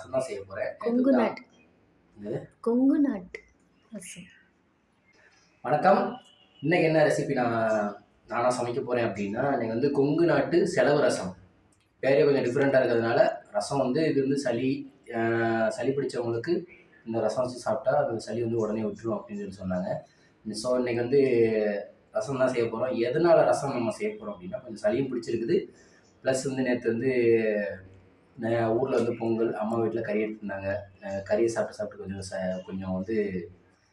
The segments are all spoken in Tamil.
ரசம் தான் செய்ய போகிறேன் கொங்கு நாட்டு. கொங்கு நாட்டு ரசம். வணக்கம். இன்னைக்கு என்ன ரெசிபி நான் நானாக சமைக்க போகிறேன் அப்படின்னா இன்னைக்கு வந்து கொங்கு நாட்டு செலவு ரசம். பேரே கொஞ்சம் டிஃப்ரெண்ட்டாக இருக்கிறதுனால ரசம் வந்து இது வந்து சளி சளி பிடிச்சவங்களுக்கு இந்த ரசம் வச்சு சாப்பிட்டா அந்த சளி வந்து உடனே விட்டுரும் அப்படின்னு சொல்லி சொன்னாங்க. ஸோ இன்னைக்கு வந்து ரசம் தான் செய்ய போகிறோம் எதனால ரசம் நம்ம செய்ய போகிறோம் அப்படின்னா கொஞ்சம் சளியும் பிடிச்சிருக்குது. ப்ளஸ் வந்து நேற்று வந்து ஊரில் வந்து பொங்கல் அம்மா வீட்டில் கறி எடுத்துருந்தாங்க. கறியை சாப்பிட்டு சாப்பிட்டு கொஞ்சம் ச கொஞ்சம் வந்து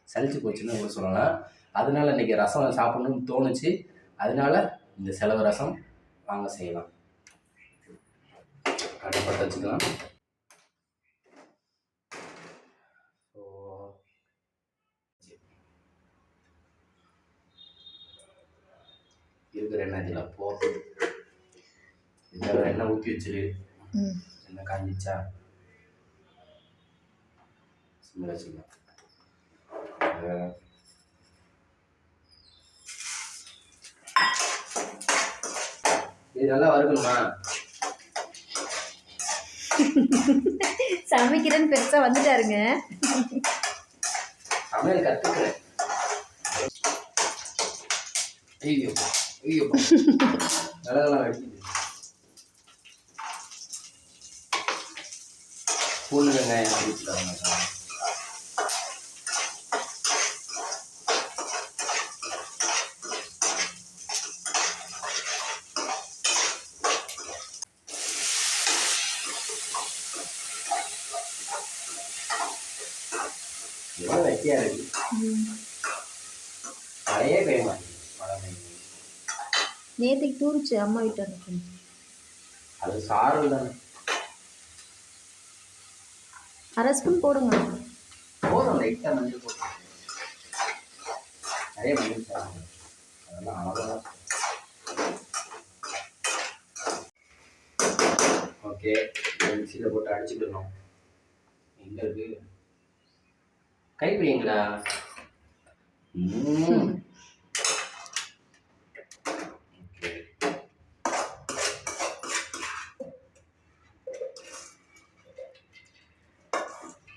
சலிச்சு போச்சுன்னு கூட சொல்லலாம். அதனால இன்றைக்கி ரசம் சாப்பிடணும்னு தோணுச்சு. அதனால இந்த செலவு ரசம் வாங்க செய்யலாம். கட்டுப்பட்டு வச்சுக்கலாம். இருக்கிற எண்ணெய் இதில் போட்டு இதில் எண்ணெய் ஊற்றி வச்சிரு. எண்ணெய் காஞ்சிச்சா சிம்மில் வச்சுக்கலாம் இது நல்லா வறுக்கணுமா சமைக்கிறேன்னு பெருசாக வந்துட்டாருங்க சமையல் கற்றுக்கிறேன் ஐயோ ஐயோ மிளகெல்லாம் வெடிக்குது பூண்டு வெங்காயம் அடிச்சுட்டாங்க எவ்வளோ வெட்டியாக இருக்கு? மழையே பெய்ய மாட்டேங்குது நேற்றுக்கு தூரிச்சு அம்மா வீட்டு அது சாரல் தானே அரை ஸ்பூன் போடுங்க. போதும் லைட்டாக மஞ்சள் போட்டு. நிறைய மஞ்சள் அதெல்லாம் அவ்வளோதான் ஓகே மிக்சியில் போட்டு அடிச்சுக்கணும் எங்கே இருக்கு கைப்பிடிங்களா ம் ஓகே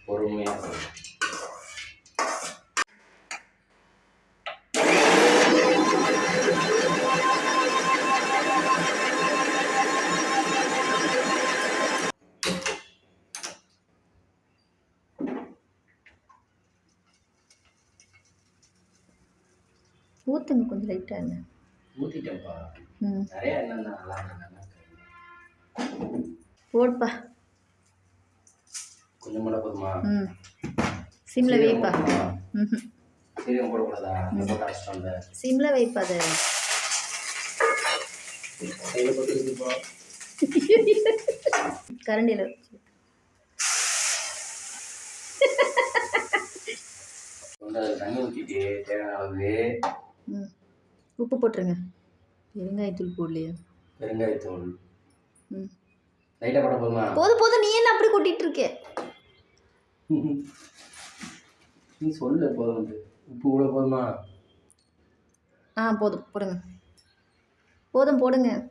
பொறுமையாக ஊற்றுங்க கொஞ்சம் லைட்டாக என்ன ஊற்றிட்டேன்ப்பா ம். நிறைய போடுப்பா. கொஞ்சம் கூட போதுமா? ம். சிம்மில் வைப்பா. ம் சீரகம் போடக்கூடாதா? சிம்மில் வைப்பா அதை. கரண்டியில் வந்து தண்ணி ஊற்றிட்டு தேவையான அளவு ம். உப்பு போட்டுருங்க. பெருங்காயத்தூள் போடலையா. பெருங்காயத்தூள். ம். லைட்டாக போட போதுமா? போதும் போதும் நீ என்ன அப்படி கொட்டிட்டு இருக்க? நீ சொல்லு போதும் வந்து உப்பு கூட போதுமா? ஆ போதும். போடுங்க. போதும் போடுங்க.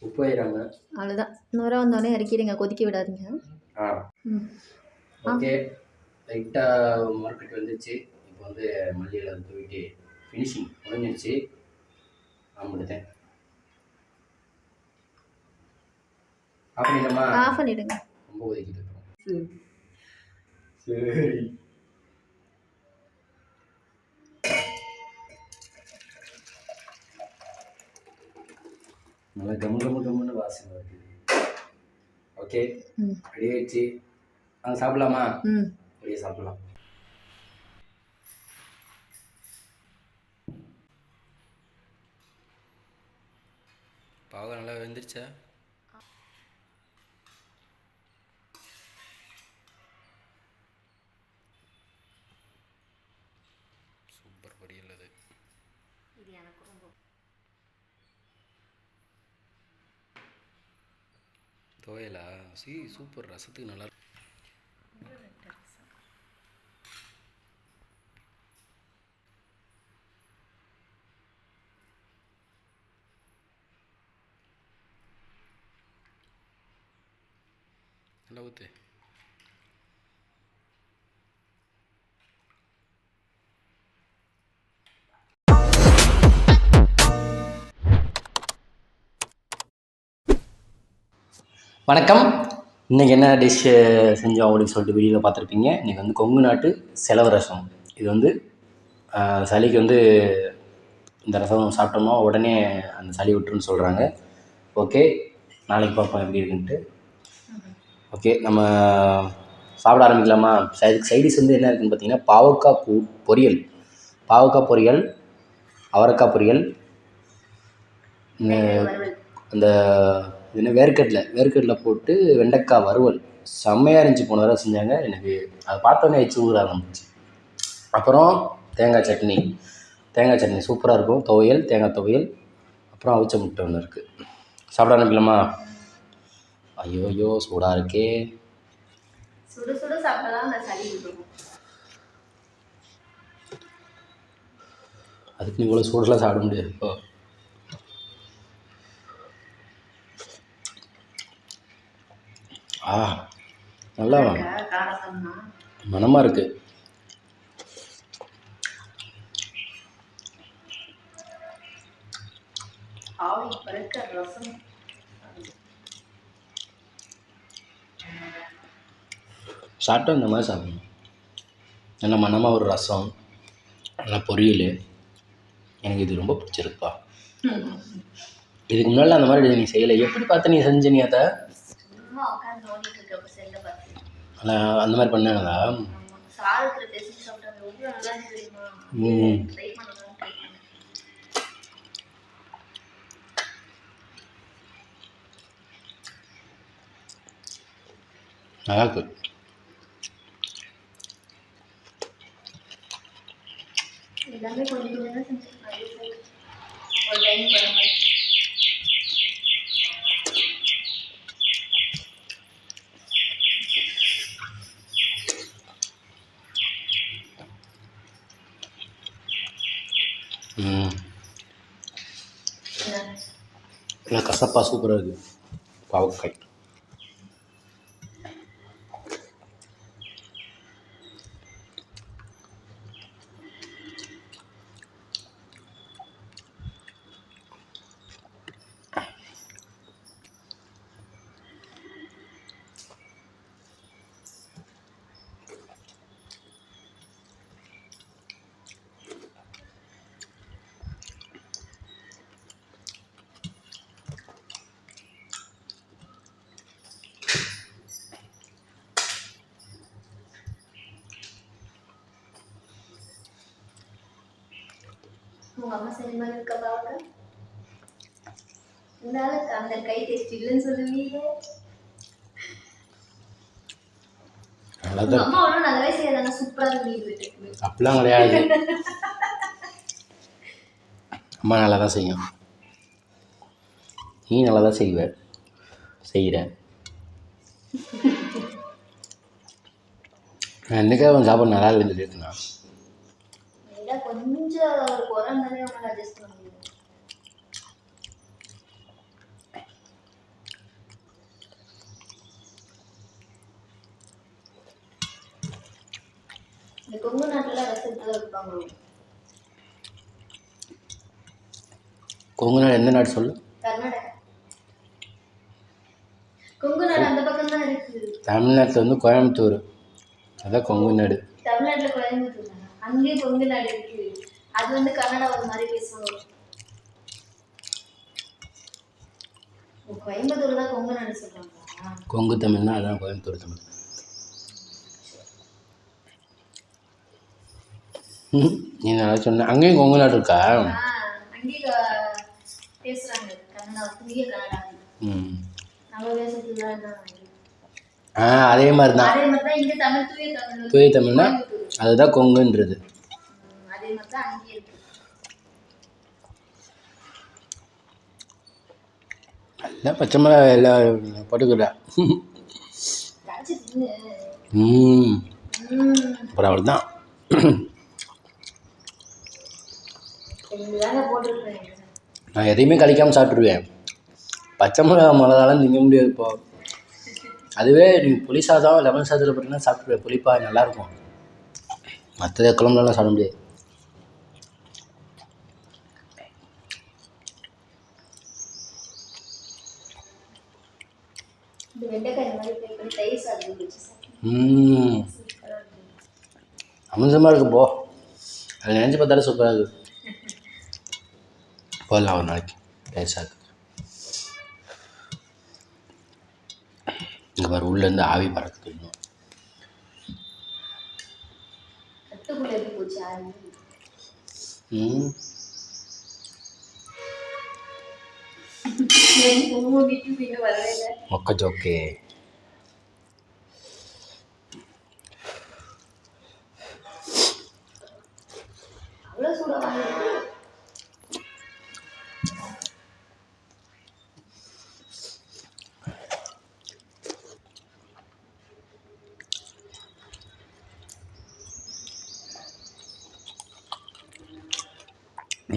உப்பு ஆயிடாம அவ்வளோதான் நுர வந்தோடனே இறக்கிடுங்க. கொதிக்க விடாதீங்க. ஆ. ம். ஓகே. லைட்டாக மார்க்கெட் வந்துச்சு. இப்போ வந்து மல்லியில் தூவிட்டு ஃபினிஷிங் முடிஞ்சிருச்சு. ஆம்பிடுத்தேன் ஆஃப் பண்ணிடலாமா ஆஃப் பண்ணிடுங்க ரொம்ப ஒதுக்கிட்டு இருக்கோம். சரி. நல்லா கம்மு கம்மு கம்முன்னு வாசனை வருது. ஓகே ரெடி ஆயிடுச்சு. அங்கே சாப்பிடலாமா? வெளியே சாப்பிடலாம். நல்லா வெந்துருச்சா சூப்பர் பொரியல் அது இது எனக்கு ரொம்ப துவையலா சி சூப்பர் ரசத்துக்கு நல்லா வணக்கம். இன்றைக்கி என்ன டிஷ் செஞ்சோம் அப்படின்னு சொல்லிட்டு வீடியோவில் பார்த்துருப்பீங்க. இன்றைக்கி வந்து கொங்கு நாட்டு செலவு ரசம். இது வந்து சளிக்கு வந்து இந்த ரசம் சாப்பிட்டோம்னா உடனே அந்த சளி விட்டுருன்னு சொல்கிறாங்க ஓகே நாளைக்கு பார்ப்போம் எப்படி இருக்குன்ட்டு. ஓகே நம்ம சாப்பிட ஆரம்பிக்கலாமா? சைடு சைடிஸ் வந்து என்ன இருக்குன்னு பார்த்தீங்கன்னா பாவக்காய் பூ பொரியல். பாவக்காய் பொரியல் அவரைக்காய் பொரியல் அந்த இது என்ன வேர்க்கடலை. வேர்க்கடலை போட்டு வெண்டைக்காய் வறுவல். செம்மையாக இருந்துச்சு போன தடவை செஞ்சாங்க. எனக்கு அதை பார்த்தோன்னே எச்சு ஊற ஆரம்பிச்சு அப்புறம் தேங்காய் சட்னி. தேங்காய் சட்னி சூப்பராக இருக்கும். துவையல் தேங்காய் துவையல். அப்புறம் அவிச்ச முட்டை ஒன்று இருக்குது சாப்பிட ஆரம்பிக்கலாமா? ஐயோ ஐயோ சூடாக இருக்கே. சுடு சுடு அதுக்கு இவ்வளோ சூடெல்லாம் சாப்பிட முடியாது இப்போ ஆ நல்லா மனமாக இருக்குது ரசம். சாப்பிட்டா இந்த மாதிரி சாப்பிடணும். நல்ல மனமாக ஒரு ரசம் நல்லா பொரியல். எனக்கு இது ரொம்ப பிடிச்சிருக்குப்பா இதுக்கு முன்னால் அந்த மாதிரி நீ செய்யலை. எப்படி பார்த்து நீ செஞ்ச நீ அதை சும்மா உட்காந்து நோண்டிட்டு இருக்கப்ப செல்ல பார்த்து ஆனால் அந்த மாதிரி பண்ணாங்களா? ம். ட்ரை பண்ணலாம் ட்ரை பண்ணேன். நல்லா இருக்கு. எல்லாமே கொஞ்சம் தான். ஒரு டைம் பண்ண நல்லா கசப்பாக சூப்பராக இருக்குது பாவக்காய் உங்க அம்மா மாதிரி இருக்கா பாவக்கா இருந்தாலும் அந்த கை டேஸ்ட் இல்லைன்னு சொல்லுவீங்க. அம்மா ஒன்றும் நல்லாவே செய்யாதாங்க சூப்பராக இருக்கு. அப்படிலாம் கிடையாது. அம்மா நல்லா தான் செய்யும். நீ நல்லா தான் செய்வ. செய்கிற நான் என்னைக்காவது அவன் சாப்பாடு நல்லா இல்லைன்னு சொல்லியிருக்கேன் ஏதா கொஞ்சம் ஒரு குறை இருந்தாலே அவனால் அட்ஜஸ்ட் பண்ண முடியும்? இந்த கொங்கு நாட்டில் ரசத்தில் இருப்பாங்க. கொங்கு நாடு எந்த நாடு சொல்லு? கர்நாடகா. கொங்கு நாடு அந்த பக்கம் தான் இருக்கு. தமிழ்நாட்டில் வந்து கோயம்புத்தூர். அதான் கொங்கு நாடு. அங்கேயும் கொங்கு நாடு இருக்கு. அது வந்து கன்னடா ஒரு மாதிரி பேசுவாங்க ஓ, கோயம்புத்தூர் தான் கொங்கு நாடு சொல்றாங்களா? கொங்கு தமிழ்னா அதான் கோயம்புத்தூர் தமிழ். நீ நல்லா சொன்ன அங்கேயும் கொங்கு நாடு இருக்கா? பேசுறாங்க. கன்னடா தூய கன்னடா ம். நம்ம பேசுறது தான் என்ன ஆ அதே மாதிரி தான் அதே மாதிரி தான் இங்க தமிழ் தூய தமிழ் தூய தமிழ்னா. அதுதான் கொங்குன்றது. ம், எல்லாம் பச்சை மிளகா எல்லாம் போட்டுக்கிறா ம். அப்புறம் தான் நான் எதையுமே கழிக்காமல் சாப்பிட்ருவேன் பச்சை மிளகா மிளகாலாம் திங்க முடியாது இப்போ. அதுவே நீங்கள் புளி சாதம் லெமன் சாதத்தில் போட்டிங்கன்னா சாப்பிட்ருவேன் புளிப்பா நல்லாயிருக்கும் மற்ற குழம்புலலாம் சாப்பிட முடியாது. அமிர்தமாக இருக்கு போ. அது நினச்சி பார்த்தாலே சூப்பராக இருக்குது போடலாம் ஒரு நாளைக்கு. தயிர் சாதம். இங்கே பாரு உள்ளேருந்து ஆவி பறக்குது இன்னும். கட்டுக்குள்ள எப்படி போச்சு ஆரம்பி ம் உங்க வீட்டுக்கு இன்னும் வரவே இல்லை மொக்க ஜோக்கே அவ்வளோ சூடாக வாங்கிருக்கு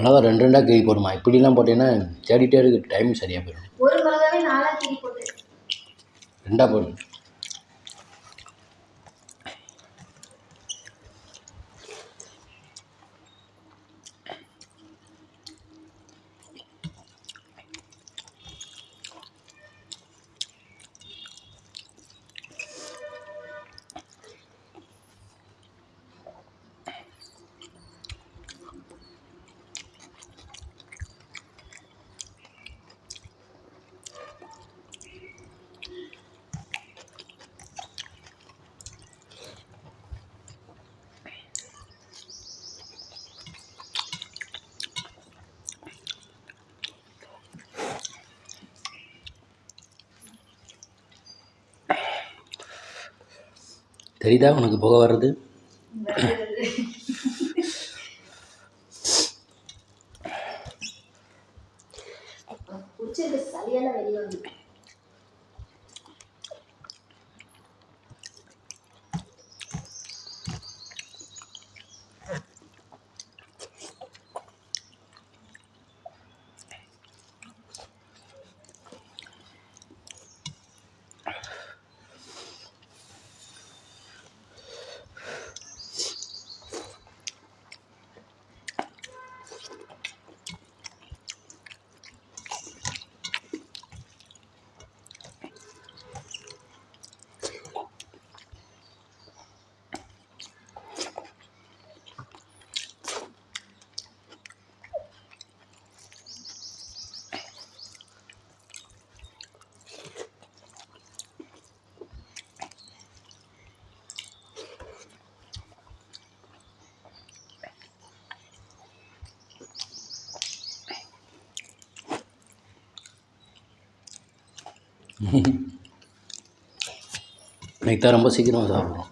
மிளகா ரெண்டு ரெண்டாக கிழி போடுமா? இப்படிலாம் போட்டீங்கன்னா தேடிட்டே இருக்கு. டைம் சரியாக போயிடும். ஒரு மிளகாவே நாலா கீரி போட்டு. ரெண்டாக போடு தெரியுதா உனக்கு புகை வர்றது? தான் ரொம்ப சீக்கிரமாக சாப்பிடுவோம்.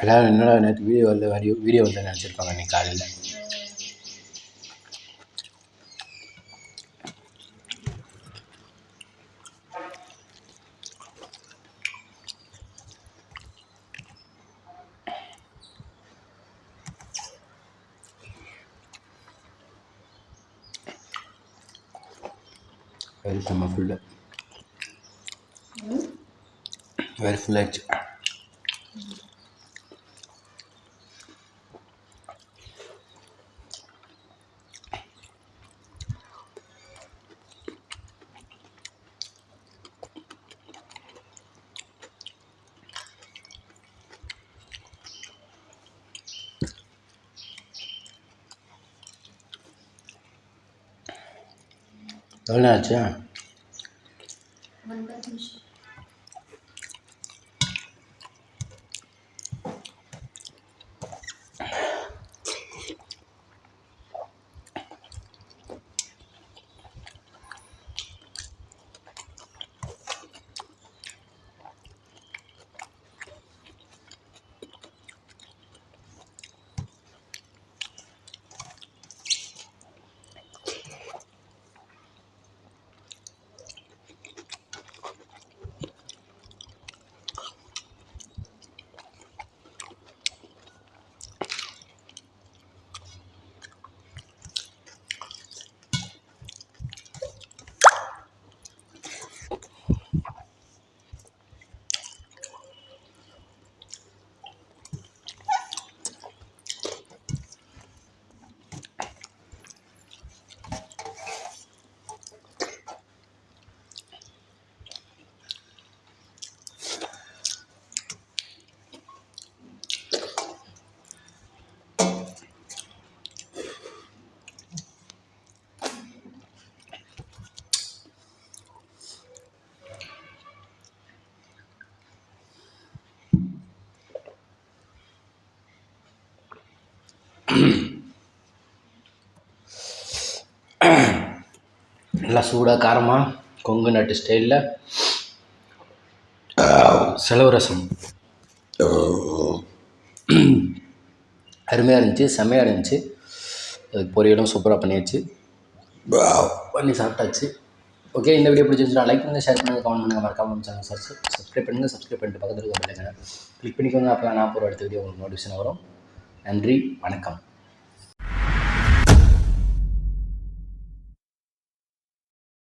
எல்லோரும் என்னடா நேற்று வீடியோ வரல வீடியோ வரல நினச்சிருப்பாங்க இன்னைக்கு காலையில்? வெரி செம்ம ஃபுல்லு வெரி ஃபுல்லாகிடுச்சு 咱俩这样。நல்லா சூடாக காரமாக கொங்கு நாட்டு ஸ்டைலில் செலவு ரசம். அருமையாக இருந்துச்சு செம்மையாக இருந்துச்சு. அதுக்கு பொரியலும் சூப்பராக பண்ணியாச்சு. பண்ணி சாப்பிட்டாச்சு. ஓகே இந்த வீடியோ பிடிச்சிருந்துச்சுன்னா லைக் பண்ணுங்கள் ஷேர் பண்ணுங்கள் கமெண்ட் பண்ணுங்கள் மறக்காமல் சேனல் சப்ஸ்கிரைப் பண்ணுங்கள் சப்ஸ்கிரைப் பண்ணிட்டு பக்கத்தில் இருக்க பெல்லைக்கனை கிளிக் பண்ணிக்கோங்க அப்போ நான் போகிற அடுத்த வீடியோ உங்களுக்கு நோட்டிஃபிகேஷன் வரும். நன்றி வணக்கம்.